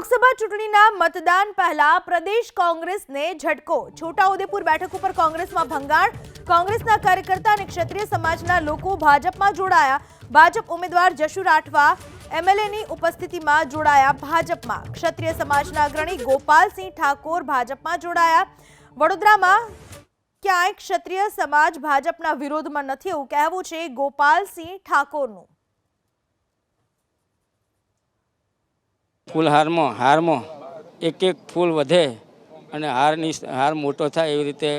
લોકસભા ચૂંટણીના મતદાન પહેલા પ્રદેશ કોંગ્રેસને ઝટકો. છોટાઉદેપુર બેઠક ઉપર કોંગ્રેસમાં ભંગાણ. કોંગ્રેસના કાર્યકર્તા અને ક્ષત્રિય સમાજના લોકો ભાજપમાં જોડાયા. ભાજપ ઉમેદવાર જશુ રાઠવા એમએલએની ઉપસ્થિતિમાં જોડાયા ભાજપમાં. ક્ષત્રિય સમાજના અગ્રણી ગોપાલસિંહ ઠાકોર ભાજપમાં જોડાયા. વડોદરામાં ક્યાંય ક્ષત્રિય સમાજ ભાજપના વિરોધમાં નથી એવું કહેવું છે ગોપાલસિંહ ઠાકોરનું. ફૂલહારમાં હારમાં એક એક ફૂલ વધે અને હારની હાર મોટો થાય એવી રીતે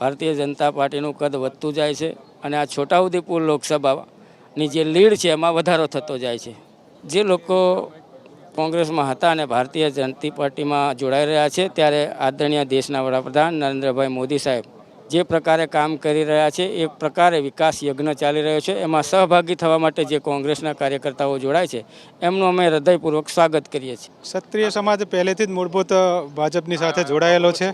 ભારતીય જનતા પાર્ટીનું કદ વધતું જાય છે અને આ છોટાઉદેપુર લોકસભાની જે લીડ છે એમાં વધારો થતો જાય છે. જે લોકો કોંગ્રેસમાં હતા અને ભારતીય જનતા પાર્ટીમાં જોડાઈ રહ્યા છે ત્યારે આદરણીય દેશના વડાપ્રધાન નરેન્દ્રભાઈ મોદી સાહેબ જે પ્રકારે કામ કરી રહ્યા છે એ પ્રકારે વિકાસ યજ્ઞ ચાલી રહ્યો છે. એમાં સહભાગી થવા માટે જે કોંગ્રેસના કાર્યકર્તાઓ જોડાય છે એમનું અમે હૃદયપૂર્વક સ્વાગત કરીએ છીએ. ક્ષત્રિય સમાજ પહેલેથી જ મૂળભૂત ભાજપની સાથે જોડાયેલો છે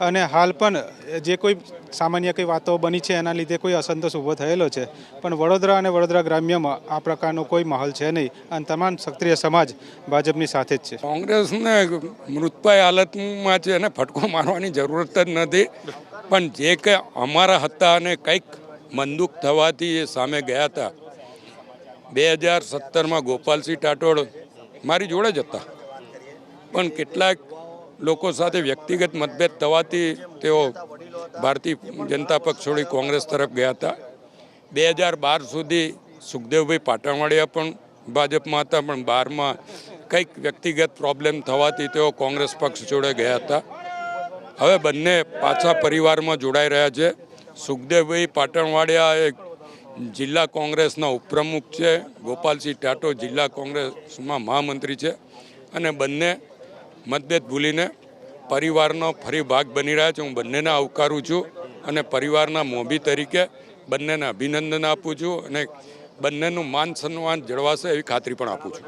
અને હાલ પણ જે કોઈ સામાન્ય કંઈ વાતો બની છે એના લીધે કોઈ અસંતોષ ઊભો થયેલો છે. પણ વડોદરા અને વડોદરા ગ્રામ્યમાં આ પ્રકારનો કોઈ માહોલ છે નહીં અને તમામ ક્ષત્રિય સમાજ ભાજપની સાથે જ છે. કોંગ્રેસને મૃતપાય હાલતમાં છે એને ફટકો મારવાની જરૂરત જ નથી. પણ જે કે અમારા હતા અને કંઈક મંદુક થવાથી એ સામે ગયા હતા. બે હજાર સત્તરમાં ગોપાલસિંહ ટાટોડ મારી જોડે જ હતા. પણ કેટલાક લોકો સાથે વ્યક્તિગત મતભેદ થવાથી તેઓ ભારતીય જનતા પક્ષ છોડી કોંગ્રેસ તરફ ગયા હતા. બે હજાર બાર સુધી સુખદેવભાઈ પાટણવાડિયા પણ ભાજપમાં હતા, પણ બારમાં કંઈક વ્યક્તિગત પ્રોબ્લેમ થવાથી તેઓ કોંગ્રેસ પક્ષ જોડે ગયા હતા. હવે બંને પાછા પરિવારમાં જોડાઈ રહ્યા છે. સુખદેવભાઈ પાટણવાડિયા એક જિલ્લા કોંગ્રેસના ઉપપ્રમુખ છે. ગોપાલસિંહ ટાટો જિલ્લા કોંગ્રેસમાં મહામંત્રી છે. અને બંને મતભેદ ભૂલીને પરિવારનો ફરી ભાગ બની રહ્યા છે. હું બંનેને આવકારું છું અને પરિવારના મોભી તરીકે બંનેને અભિનંદન આપું છું અને બંનેનું માન સન્માન જળવાશે એવી ખાતરી પણ આપું છું.